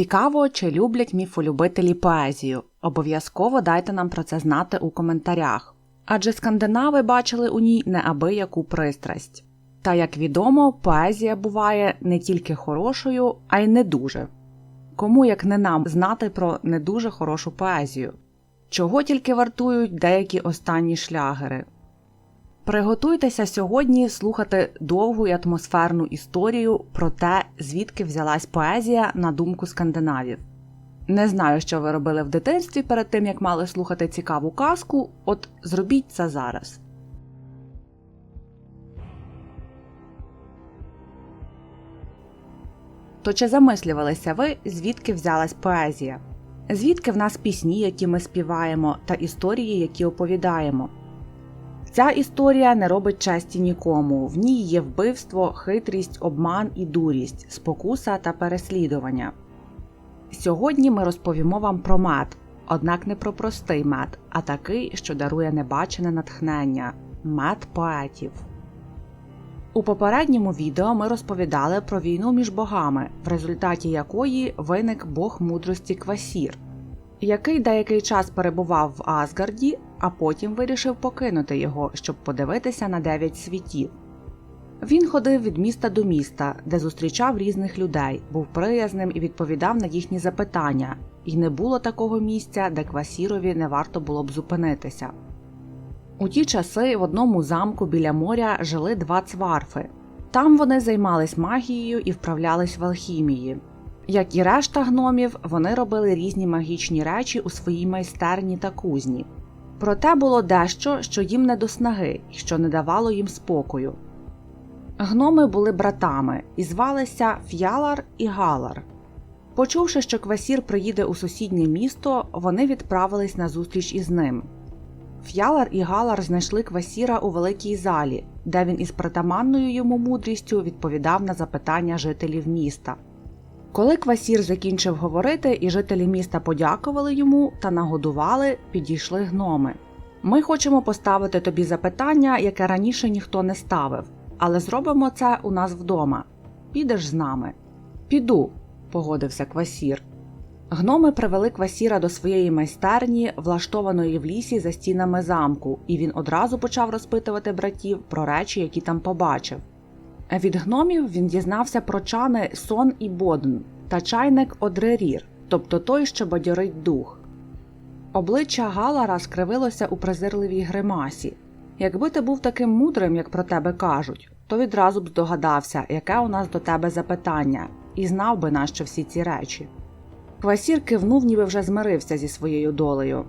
Цікаво, чи люблять міфолюбителі поезію. Обов'язково дайте нам про це знати у коментарях. Адже скандинави бачили у ній неабияку пристрасть. Та, як відомо, поезія буває не тільки хорошою, а й не дуже. Кому як не нам знати про не дуже хорошу поезію? Чого тільки вартують деякі останні шлягери? Приготуйтеся сьогодні слухати довгу і атмосферну історію про те, звідки взялась поезія на думку скандинавів. Не знаю, що ви робили в дитинстві перед тим, як мали слухати цікаву казку, от зробіть це зараз. То чи замислювалися ви, звідки взялась поезія? Звідки в нас пісні, які ми співаємо, та історії, які оповідаємо? Ця історія не робить честі нікому. В ній є вбивство, хитрість, обман і дурість, спокуса та переслідування. Сьогодні ми розповімо вам про мед, однак не про простий мед, а такий, що дарує небачене натхнення мед поетів. У попередньому відео ми розповідали про війну між богами, в результаті якої виник бог мудрості Квасір, який деякий час перебував в Асгарді, а потім вирішив покинути його, щоб подивитися на дев'ять світів. Він ходив від міста до міста, де зустрічав різних людей, був приязним і відповідав на їхні запитання, і не було такого місця, де Квасірові не варто було б зупинитися. У ті часи в одному замку біля моря жили два цварфи. Там вони займались магією і вправлялись в алхімії. Як і решта гномів, вони робили різні магічні речі у своїй майстерні та кузні. Проте було дещо, що їм не до снаги і що не давало їм спокою. Гноми були братами і звалися Ф'ялар і Галар. Почувши, що Квасір приїде у сусіднє місто, вони відправились на зустріч із ним. Ф'ялар і Галар знайшли Квасіра у великій залі, де він із притаманною йому мудрістю відповідав на запитання жителів міста. Коли Квасір закінчив говорити, і жителі міста подякували йому та нагодували, підійшли гноми. Ми хочемо поставити тобі запитання, яке раніше ніхто не ставив, але зробимо це у нас вдома. Підеш з нами? Піду, погодився Квасір. Гноми привели Квасіра до своєї майстерні, влаштованої в лісі за стінами замку, і він одразу почав розпитувати братів про речі, які там побачив. Від гномів він дізнався про чани сон і бодн та чайник Одрерір, тобто той, що бадьорить дух. Обличчя Галара скривилося у презирливій гримасі. Якби ти був таким мудрим, як про тебе кажуть, то відразу б здогадався, яке у нас до тебе запитання, і знав би нащо всі ці речі. Квасір кивнув, ніби вже змирився зі своєю долею.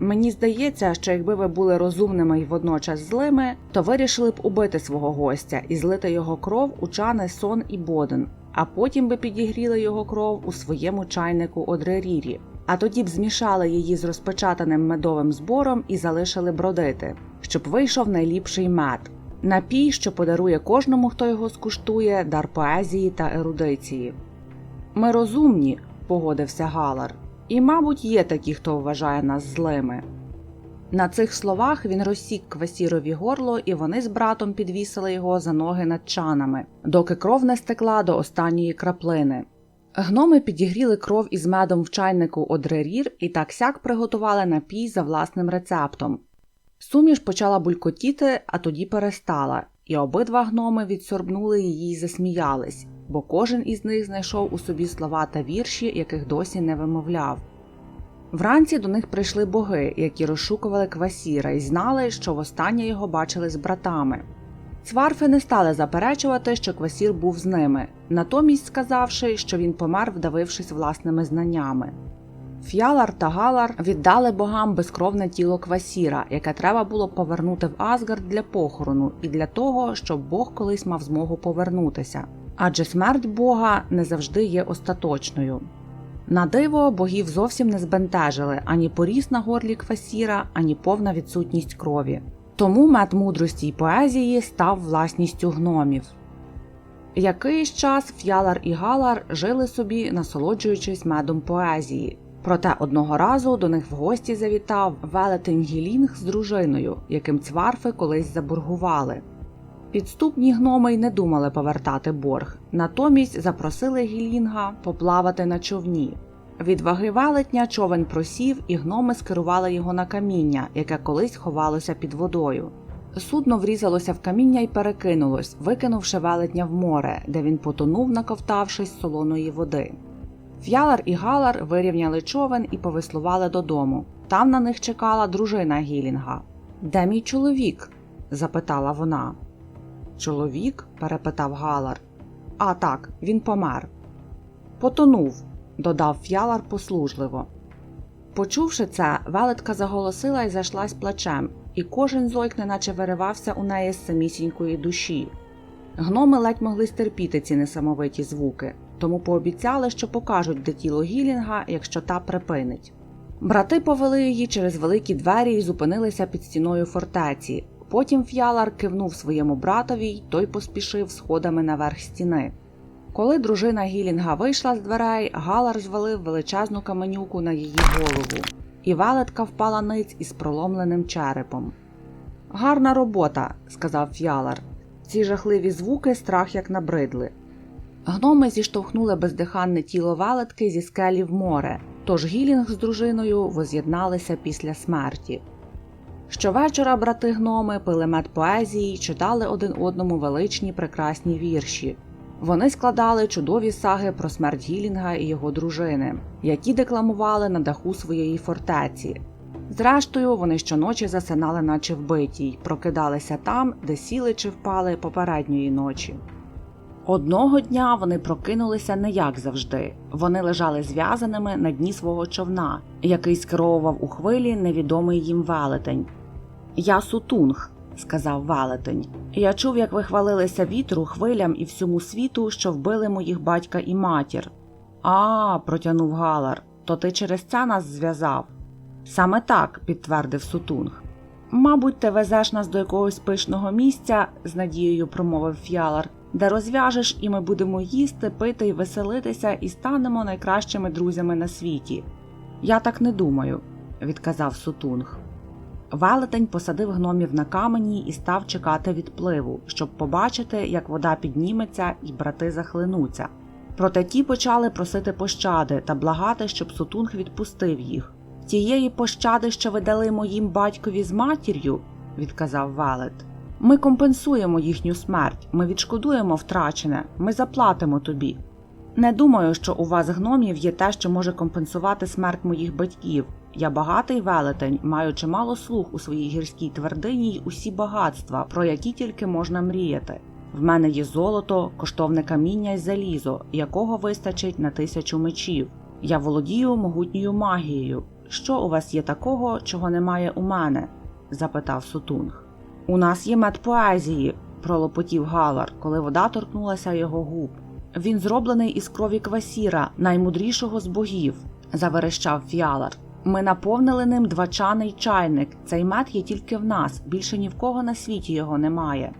Мені здається, що якби ви були розумними і водночас злими, то вирішили б убити свого гостя і злити його кров у чани сон і боден, а потім би підігріли його кров у своєму чайнику одрерірі, а тоді б змішали її з розпечатаним медовим збором і залишили бродити, щоб вийшов найліпший мед. Напій, що подарує кожному, хто його скуштує, дар поезії та ерудиції. Ми розумні, погодився Галар. І, мабуть, є такі, хто вважає нас злими. На цих словах він розсік квасірові горло, і вони з братом підвісили його за ноги над чанами, доки кров не стекла до останньої краплини. Гноми підігріли кров із медом в чайнику одрерір і так сяк приготували напій за власним рецептом. Суміш почала булькотіти, а тоді перестала, і обидва гноми відсорбнули її й засміялись бо кожен із них знайшов у собі слова та вірші, яких досі не вимовляв. Вранці до них прийшли боги, які розшукували квасіра, і знали, що востаннє його бачили з братами. Цварфи не стали заперечувати, що квасір був з ними, натомість сказавши, що він помер, вдавившись власними знаннями. Ф'ялар та Галар віддали богам безкровне тіло квасіра, яке треба було повернути в Асгард для похорону і для того, щоб Бог колись мав змогу повернутися адже смерть Бога не завжди є остаточною. На диво богів зовсім не збентежили ані поріс на горлі квасіра, ані повна відсутність крові. Тому мед мудрості й поезії став власністю гномів. Якийсь час Ф'ялар і Галар жили собі, насолоджуючись медом поезії. Проте одного разу до них в гості завітав велетень Гілінг з дружиною, яким цварфи колись заборгували. Підступні гноми й не думали повертати борг, натомість запросили Гілінга поплавати на човні. Від ваги велетня човен просів, і гноми скерували його на каміння, яке колись ховалося під водою. Судно врізалося в каміння і перекинулось, викинувши велетня в море, де він потонув, наковтавшись солоної води. Ф'ялар і Галар вирівняли човен і повеслували додому. Там на них чекала дружина Гілінга. Де мій чоловік? запитала вона. Чоловік? перепитав Галар. А так, він помер. Потонув, додав Ф'ялар послужливо. Почувши це, велетка заголосила і зайшлась плачем, і кожен зойк неначе виривався у неї з самісінької душі. Гноми ледь могли стерпіти ці несамовиті звуки, тому пообіцяли, що покажуть, де тіло Гілінга, якщо та припинить. Брати повели її через великі двері і зупинилися під стіною фортеці. Потім Ф'ялар кивнув своєму братові, й той поспішив сходами наверх стіни. Коли дружина Гілінга вийшла з дверей, Галар звалив величезну каменюку на її голову, і велетка впала ниць із проломленим черепом. Гарна робота, сказав Ф'ялар. Ці жахливі звуки страх як набридли. Гноми зіштовхнули бездиханне тіло велетки зі скелі в море, тож Гілінг з дружиною воз'єдналися після смерті. Щовечора брати гноми пили мед поезії й читали один одному величні прекрасні вірші. Вони складали чудові саги про смерть Гілінга і його дружини, які декламували на даху своєї фортеці. Зрештою, вони щоночі засинали, наче вбиті, й прокидалися там, де сіли чи впали попередньої ночі. Одного дня вони прокинулися не як завжди. Вони лежали зв'язаними на дні свого човна, який скеровував у хвилі невідомий їм велетень. Я сутунг, сказав велетень. Я чув, як ви хвалилися вітру, хвилям і всьому світу, що вбили моїх батька і матір. А, протягнув Галар, то ти через це нас зв'язав. Саме так, підтвердив Сутунг. Мабуть, ти везеш нас до якогось пишного місця, з надією промовив Ф'ялар, де розв'яжеш, і ми будемо їсти, пити і веселитися, і станемо найкращими друзями на світі. Я так не думаю, відказав Сутунг. Велетень посадив гномів на камені і став чекати відпливу, щоб побачити, як вода підніметься і брати захлинуться. Проте ті почали просити пощади та благати, щоб Сутунг відпустив їх. Тієї пощади, що ви дали моїм батькові з матір'ю, відказав Велет. Ми компенсуємо їхню смерть, ми відшкодуємо втрачене, ми заплатимо тобі. Не думаю, що у вас гномів є те, що може компенсувати смерть моїх батьків. Я багатий велетень, маю чимало слуг у своїй гірській твердині й усі багатства, про які тільки можна мріяти. В мене є золото, коштовне каміння й залізо, якого вистачить на тисячу мечів. Я володію могутньою магією. Що у вас є такого, чого немає у мене? запитав Сутунг. У нас є мед поезії, пролопотів Галар, коли вода торкнулася його губ. Він зроблений із крові квасіра, наймудрішого з богів, заверещав Фіалар. Ми наповнили ним двачаний чайник. Цей мед є тільки в нас, більше ні в кого на світі його немає.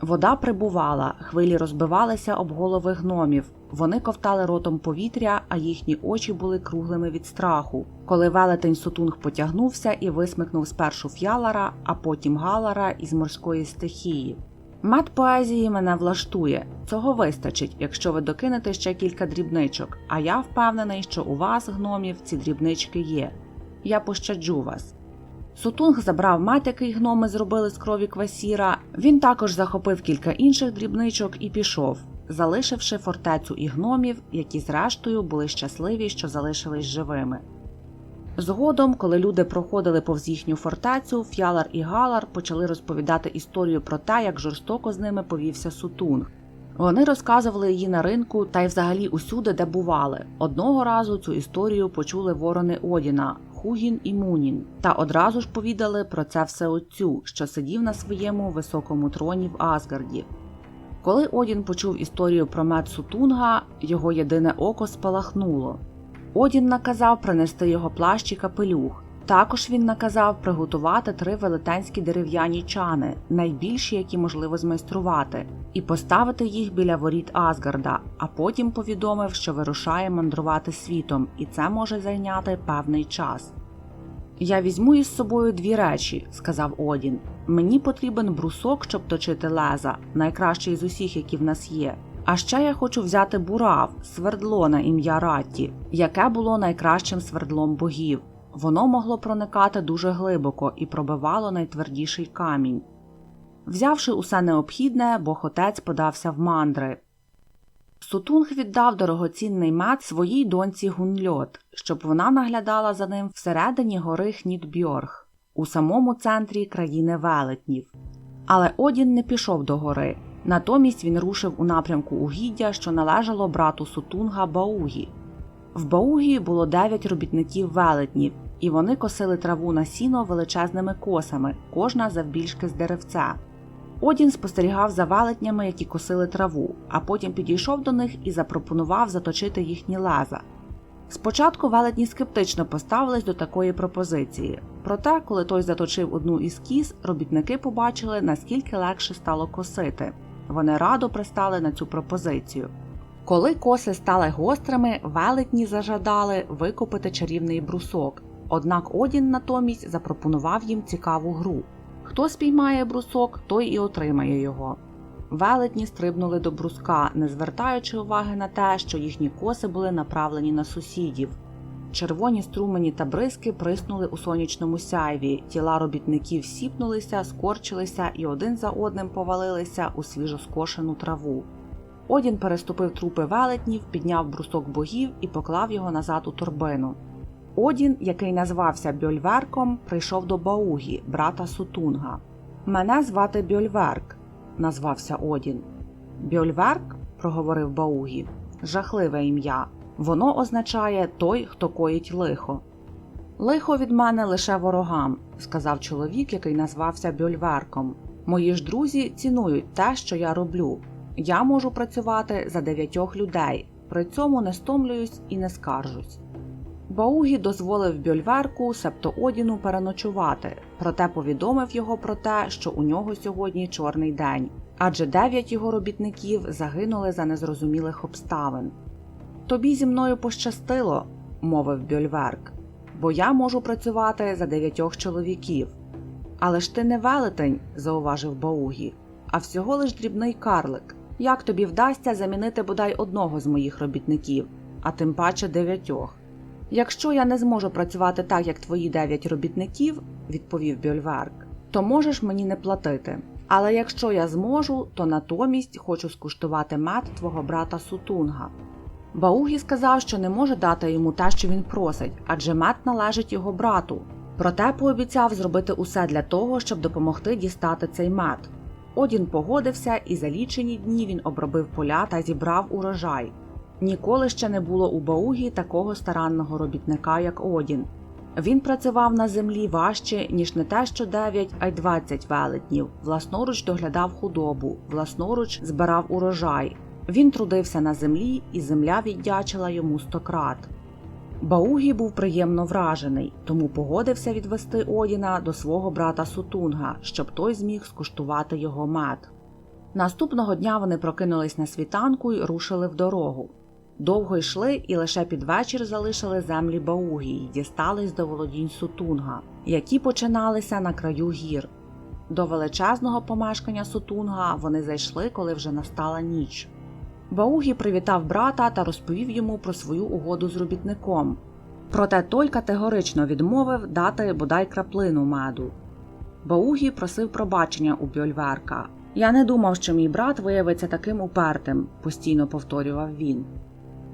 Вода прибувала, хвилі розбивалися об голови гномів. Вони ковтали ротом повітря, а їхні очі були круглими від страху. Коли велетень сутунг потягнувся і висмикнув спершу ф'ялара, а потім галара із морської стихії. Мед поезії мене влаштує. Цього вистачить, якщо ви докинете ще кілька дрібничок, а я впевнений, що у вас, гномів, ці дрібнички є. Я пощаджу вас. Сутунг забрав мед, який гноми зробили з крові квасіра. Він також захопив кілька інших дрібничок і пішов, залишивши фортецю і гномів, які зрештою були щасливі, що залишились живими. Згодом, коли люди проходили повз їхню фортецю, Ф'ялар і Галар почали розповідати історію про те, як жорстоко з ними повівся Сутунг. Вони розказували її на ринку та й взагалі усюди, де бували. Одного разу цю історію почули ворони Одіна, Хугін і Мунін, та одразу ж повідали про це все отцю, що сидів на своєму високому троні в Асгарді. Коли Одін почув історію про мед Сутунга, його єдине око спалахнуло. Одін наказав принести його плащ і капелюх. Також він наказав приготувати три велетенські дерев'яні чани, найбільші, які можливо змайструвати, і поставити їх біля воріт Асгарда, а потім повідомив, що вирушає мандрувати світом, і це може зайняти певний час. Я візьму із собою дві речі, сказав Одін. Мені потрібен брусок, щоб точити леза, найкращий з усіх, які в нас є. А ще я хочу взяти бурав, свердло на ім'я Ратті, яке було найкращим свердлом богів. Воно могло проникати дуже глибоко і пробивало найтвердіший камінь. Взявши усе необхідне, бог-отець подався в мандри. Сутунг віддав дорогоцінний мед своїй доньці Гунльот, щоб вона наглядала за ним всередині гори Хнітбьорг, у самому центрі країни велетнів. Але Одін не пішов до гори. Натомість він рушив у напрямку угіддя, що належало брату Сутунга Баугі. В Баугі було дев'ять робітників велетнів, і вони косили траву на сіно величезними косами, кожна завбільшки з деревця. Одін спостерігав за велетнями, які косили траву, а потім підійшов до них і запропонував заточити їхні леза. Спочатку велетні скептично поставились до такої пропозиції, проте, коли той заточив одну із кіз, робітники побачили, наскільки легше стало косити. Вони радо пристали на цю пропозицію. Коли коси стали гострими, велетні зажадали викопити чарівний брусок. Однак Одін натомість запропонував їм цікаву гру. Хто спіймає брусок, той і отримає його. Велетні стрибнули до бруска, не звертаючи уваги на те, що їхні коси були направлені на сусідів. Червоні струмені та бризки приснули у сонячному сяйві, тіла робітників сіпнулися, скорчилися і один за одним повалилися у свіжоскошену траву. Одін переступив трупи велетнів, підняв брусок богів і поклав його назад у торбину. Одін, який назвався Бьольверком, прийшов до Баугі, брата Сутунга. Мене звати Бьольверк, назвався Одін. Бьольверк, проговорив Баугі, жахливе ім'я. Воно означає той, хто коїть лихо. Лихо від мене лише ворогам, сказав чоловік, який назвався Бьольверком. Мої ж друзі цінують те, що я роблю. Я можу працювати за дев'ятьох людей, при цьому не стомлююсь і не скаржусь. Баугі дозволив Бьольверку, себто Одіну, переночувати, проте повідомив його про те, що у нього сьогодні чорний день, адже дев'ять його робітників загинули за незрозумілих обставин. Тобі зі мною пощастило, мовив Бьольверк, бо я можу працювати за дев'ятьох чоловіків. Але ж ти не велетень, зауважив Баугі, а всього лиш дрібний карлик. Як тобі вдасться замінити бодай одного з моїх робітників, а тим паче дев'ятьох? Якщо я не зможу працювати так, як твої дев'ять робітників, відповів Бьольверк, то можеш мені не платити. Але якщо я зможу, то натомість хочу скуштувати мед твого брата Сутунга. Баугі сказав, що не може дати йому те, що він просить, адже мед належить його брату. Проте пообіцяв зробити усе для того, щоб допомогти дістати цей мед. Одін погодився, і за лічені дні він обробив поля та зібрав урожай. Ніколи ще не було у Баугі такого старанного робітника, як Одін. Він працював на землі важче, ніж не те, що 9, а й 20 велетнів, власноруч доглядав худобу, власноруч збирав урожай. Він трудився на землі, і земля віддячила йому стократ. Баугі був приємно вражений, тому погодився відвести Одіна до свого брата Сутунга, щоб той зміг скуштувати його мед. Наступного дня вони прокинулись на світанку й рушили в дорогу. Довго йшли і лише під вечір залишили землі Баугі й дістались до володінь Сутунга, які починалися на краю гір. До величезного помешкання Сутунга вони зайшли, коли вже настала ніч. Баугі привітав брата та розповів йому про свою угоду з робітником. Проте той категорично відмовив дати бодай краплину меду. Баугі просив пробачення у Бьольверка. Я не думав, що мій брат виявиться таким упертим, постійно повторював він.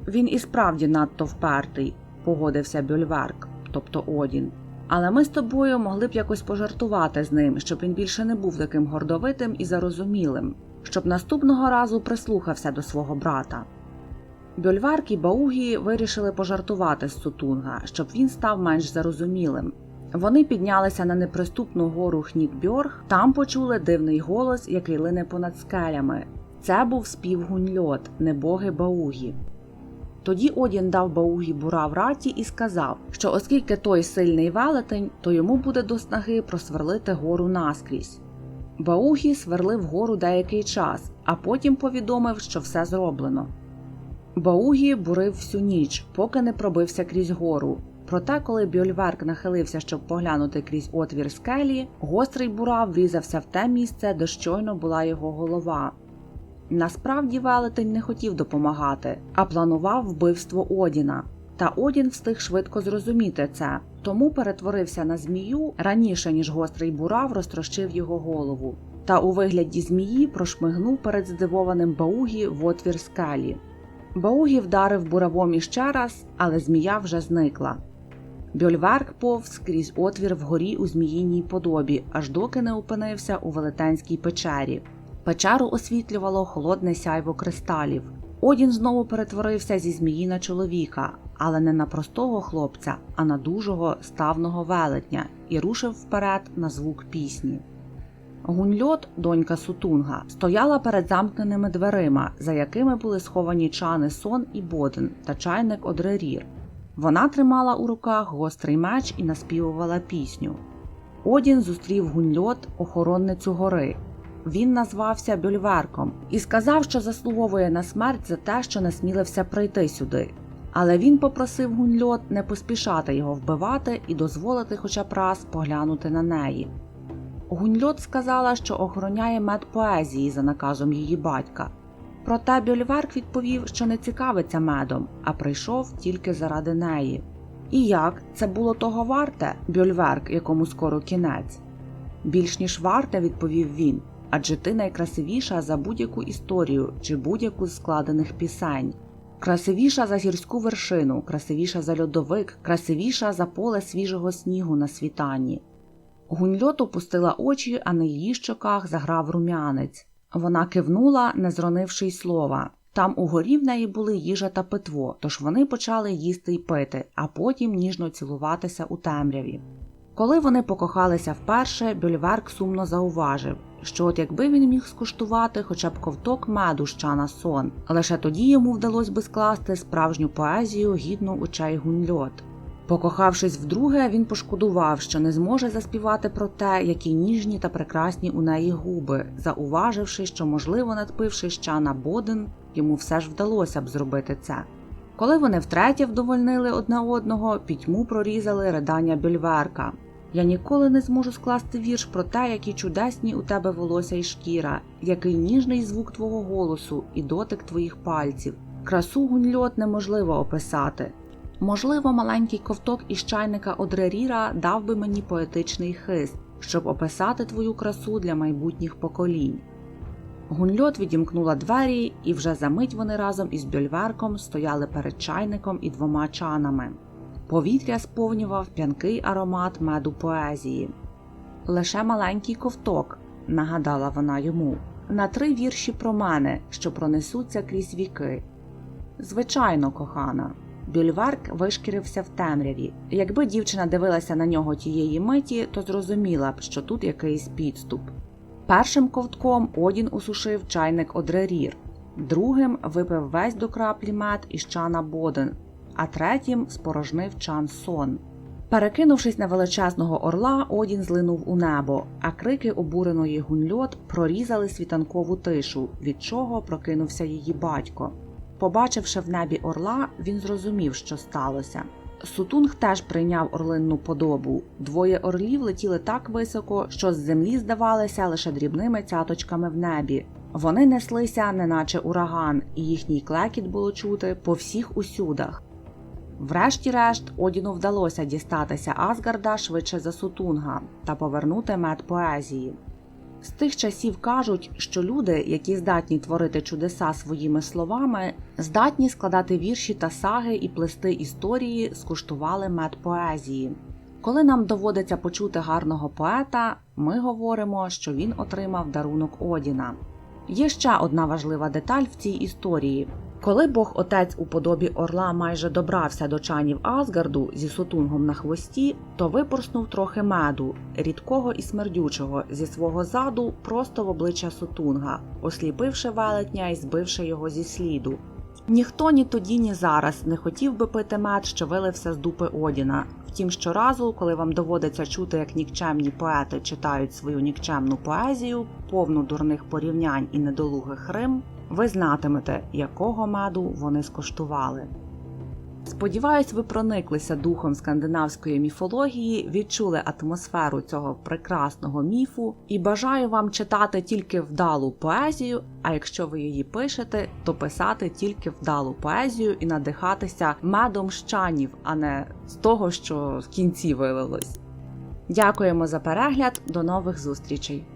Він і справді надто впертий, погодився Бьольверк, тобто Одін. Але ми з тобою могли б якось пожартувати з ним, щоб він більше не був таким гордовитим і зарозумілим, щоб наступного разу прислухався до свого брата. Бьольварк і Баугі вирішили пожартувати з Сутунга, щоб він став менш зарозумілим. Вони піднялися на неприступну гору Хнітбьорг, там почули дивний голос, який лине понад скелями. Це був спів гуньльот, небоги Баугі. Тоді Одін дав Баугі бура в раті і сказав, що оскільки той сильний велетень, то йому буде до снаги просверлити гору наскрізь. Баугі сверлив гору деякий час, а потім повідомив, що все зроблено. Баугі бурив всю ніч, поки не пробився крізь гору. Проте, коли Бьольверк нахилився, щоб поглянути крізь отвір скелі, гострий бурав врізався в те місце, де щойно була його голова. Насправді велетень не хотів допомагати, а планував вбивство Одіна. Та Одін встиг швидко зрозуміти це, тому перетворився на змію раніше, ніж гострий бурав розтрощив його голову. Та у вигляді змії прошмигнув перед здивованим Баугі в отвір скелі. Баугі вдарив буравом іще раз, але змія вже зникла. Бьольверк повз крізь отвір вгорі у зміїній подобі, аж доки не опинився у велетенській печері. Печеру освітлювало холодне сяйво кристалів. Одін знову перетворився зі змії на чоловіка, але не на простого хлопця, а на дужого ставного велетня, і рушив вперед на звук пісні. Гуньльот, донька Сутунга, стояла перед замкненими дверима, за якими були сховані чани сон і боден та чайник Одрерір. Вона тримала у руках гострий меч і наспівувала пісню. Одін зустрів гуньльот, охоронницю гори. Він назвався Бюльверком і сказав, що заслуговує на смерть за те, що насмілився прийти сюди. Але він попросив гуньльот не поспішати його вбивати і дозволити хоча б раз поглянути на неї. Гуньльот сказала, що охороняє мед поезії за наказом її батька. Проте Бюльверк відповів, що не цікавиться медом, а прийшов тільки заради неї. І як це було того варте, Бюльверк, якому скоро кінець? Більш ніж варте, відповів він, адже ти найкрасивіша за будь-яку історію чи будь-яку з складених пісень. Красивіша за гірську вершину, красивіша за льодовик, красивіша за поле свіжого снігу на світанні. Гуньльот опустила очі, а на її щоках заграв рум'янець. Вона кивнула, не зронивши й слова. Там угорі в неї були їжа та питво, тож вони почали їсти й пити, а потім ніжно цілуватися у темряві. Коли вони покохалися вперше, Бюльверк сумно зауважив, що от якби він міг скуштувати хоча б ковток меду з чана сон, лише тоді йому вдалося би скласти справжню поезію гідну очей гуньльот. Покохавшись вдруге, він пошкодував, що не зможе заспівати про те, які ніжні та прекрасні у неї губи, зауваживши, що, можливо, надпивши щана Боден, йому все ж вдалося б зробити це. Коли вони втретє вдовольнили одне одного, пітьму прорізали ридання Бюльверка. Я ніколи не зможу скласти вірш про те, які чудесні у тебе волосся і шкіра, який ніжний звук твого голосу і дотик твоїх пальців. Красу гуньльот неможливо описати. Можливо, маленький ковток із чайника Одреріра дав би мені поетичний хист, щоб описати твою красу для майбутніх поколінь. Гунльот відімкнула двері, і вже за мить вони разом із Бьольверком стояли перед чайником і двома чанами. Повітря сповнював п'янкий аромат меду поезії. Лише маленький ковток, нагадала вона йому, на три вірші про мене, що пронесуться крізь віки. Звичайно, кохана. Бюльварк вишкірився в темряві. Якби дівчина дивилася на нього тієї миті, то зрозуміла б, що тут якийсь підступ. Першим ковтком Одін усушив чайник Одрерір, другим випив весь до краплі мед із чана Боден, а третім спорожнив чан сон. Перекинувшись на величезного орла, Одін злинув у небо, а крики обуреної гуньльот прорізали світанкову тишу, від чого прокинувся її батько. Побачивши в небі орла, він зрозумів, що сталося. Сутунг теж прийняв орлинну подобу. Двоє орлів летіли так високо, що з землі здавалися лише дрібними цяточками в небі. Вони неслися, неначе ураган, і їхній клекіт було чути по всіх усюдах. Врешті-решт, Одіну вдалося дістатися Асгарда швидше за Сутунга та повернути мед поезії. З тих часів кажуть, що люди, які здатні творити чудеса своїми словами, здатні складати вірші та саги і плести історії, скуштували мед поезії. Коли нам доводиться почути гарного поета, ми говоримо, що він отримав дарунок Одіна. Є ще одна важлива деталь в цій історії. Коли Бог Отець у подобі орла майже добрався до чанів Асгарду зі сутунгом на хвості, то випорснув трохи меду, рідкого і смердючого, зі свого заду просто в обличчя сутунга, осліпивши велетня і збивши його зі сліду. Ніхто ні тоді, ні зараз не хотів би пити мед, що вилився з дупи Одіна. Втім, щоразу, коли вам доводиться чути, як нікчемні поети читають свою нікчемну поезію, повну дурних порівнянь і недолугих рим, ви знатимете, якого меду вони скуштували. Сподіваюсь, ви прониклися духом скандинавської міфології, відчули атмосферу цього прекрасного міфу і бажаю вам читати тільки вдалу поезію. А якщо ви її пишете, то писати тільки вдалу поезію і надихатися медом щанів, а не з того, що в кінці вилилось. Дякуємо за перегляд, до нових зустрічей!